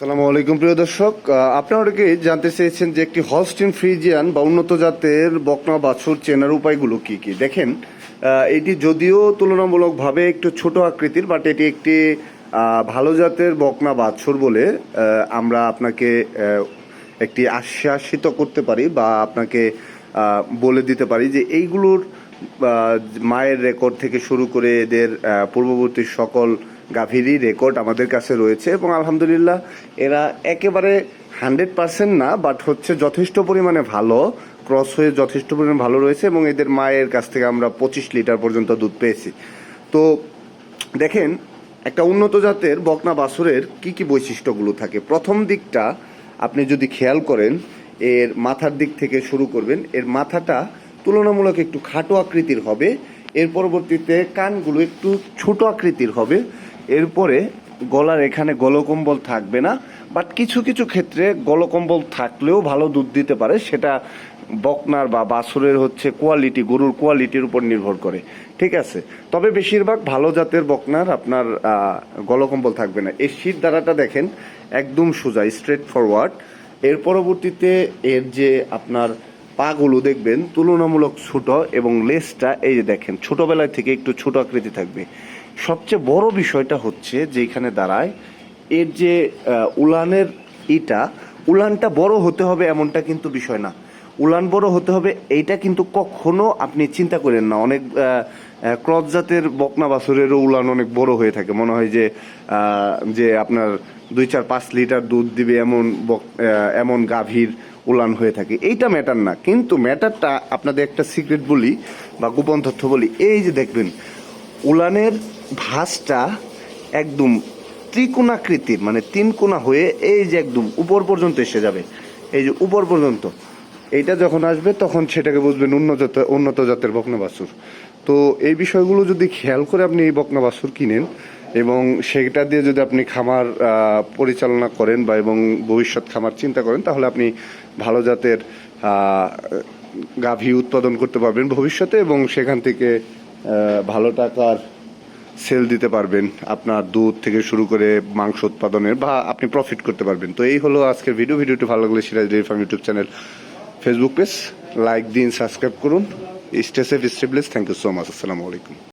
সালামু আলাইকুম, প্রিয় দর্শক। আপনারা অনেকে জানতে চেয়েছেন যে একটি হলস্টিন ফ্রিজিয়ান বা উন্নত জাতের বকনা বাছুর চেনার উপায়গুলো কি কি? দেখেন এটি যদিও তুলনামূলকভাবে একটু ছোট আকৃতির বাট এটি একটি ভালো জাতের বকনা বাছুর বলে আমরা আপনাকে একটি আশ্বাসিত করতে পারি বা আপনাকে বলে দিতে পারি যে এইগুলোর মায়ের রেকর্ড থেকে শুরু করে এদের পূর্ববর্তী সকল গাভীরই রেকর্ড আমাদের কাছে রয়েছে এবং আলহামদুলিল্লাহ এরা একেবারে হান্ড্রেড পার্সেন্ট না বাট হচ্ছে যথেষ্ট পরিমাণে ভালো ক্রস হয়ে যথেষ্ট পরিমাণে ভালো রয়েছে এবং এদের মায়ের কাছ থেকে আমরা পঁচিশ লিটার পর্যন্ত দুধ পেয়েছি। তো দেখেন, একটা উন্নত জাতের বকনা বাছুরের কি কি বৈশিষ্ট্যগুলো থাকে? প্রথম দিকটা আপনি যদি খেয়াল করেন, এর মাথার দিক থেকে শুরু করবেন, এর মাথাটা তুলনামূলক একটু খাটো আকৃতির হবে। এর পরবর্তীতে কানগুলো একটু ছোট আকৃতির হবে। এরপরে গলার এখানে গলকম্বল থাকবে না বাট কিছু কিছু ক্ষেত্রে গলকম্বল থাকলেও ভালো দুধ দিতে পারে, সেটা বকনার বা বাছুরের হচ্ছে কোয়ালিটি গরুর কোয়ালিটির উপর নির্ভর করে। ঠিক আছে? তবে বেশিরভাগ ভালো জাতের বকনার আপনার গলকম্বল থাকবে না। এর শীত দ্বারাটা দেখেন, একদম সোজা স্ট্রেট ফরওয়ার্ড এর পরবর্তীতে এর যে আপনার পাগুলো দেখবেন তুলনামূলক ছোট এবং লেসটা এই যে দেখেন, ছোটবেলায় থেকে একটু ছোট আকৃতি থাকবে। সবচেয়ে বড় বিষয়টা হচ্ছে যে এখানে দাঁড়ায়, এর যে উলানের ইটা, উলানটা বড় হতে হবে এমনটা কিন্তু বিষয় না। উলান বড় হতে হবে, এইটা কিন্তু কখনো আপনি চিন্তা করেন না। অনেক ক্রস জাতের বকনা বাছুরেরও উলান অনেক বড় হয়ে থাকে। মনে হয় যে যে আপনার দুই চার পাঁচ লিটার দুধ দিবে এমন এমন গাভীর উলান হয়ে থাকে। এইটা ম্যাটার না। কিন্তু ম্যাটারটা আপনাদের একটা সিক্রেট বলি বা গোপন তথ্য বলি। এই যে দেখবেন, উলানের ভাঁজটা একদম ত্রিকোণাকৃতির মানে তিন কোণা হয়ে এই যে একদম উপর পর্যন্ত এসে যাবে। এই যে উপর পর্যন্ত। এইটা যখন আসবে, তখন সেটাকে বুঝবেন উন্নত উন্নত জাতের বকনা বাছুর। তো এই বিষয়গুলো যদি খেয়াল করে আপনি এই বকনা বাছুর কিনেন এবং সেটা দিয়ে যদি আপনি খামার পরিচালনা করেন বা এবং ভবিষ্যৎ খামার চিন্তা করেন, তাহলে আপনি ভালো জাতের গাভী উৎপাদন করতে পারবেন ভবিষ্যতে এবং সেখান থেকে ভালো টাকার সেল দিতে পারবেন আপনার দুধ থেকে শুরু করে মাংস উৎপাদনের বা আপনি প্রফিট করতে পারবেন। তো এই হলো আজকের ভিডিও ভিডিওটি ভালো লাগলে Siraj dairy farm YouTube channel Facebook page like দিন সাবস্ক্রাইব করুন। স্টে সেফ স্টেবলেস থ্যাংক ইউ সো মাচ আসসালামু আলাইকুম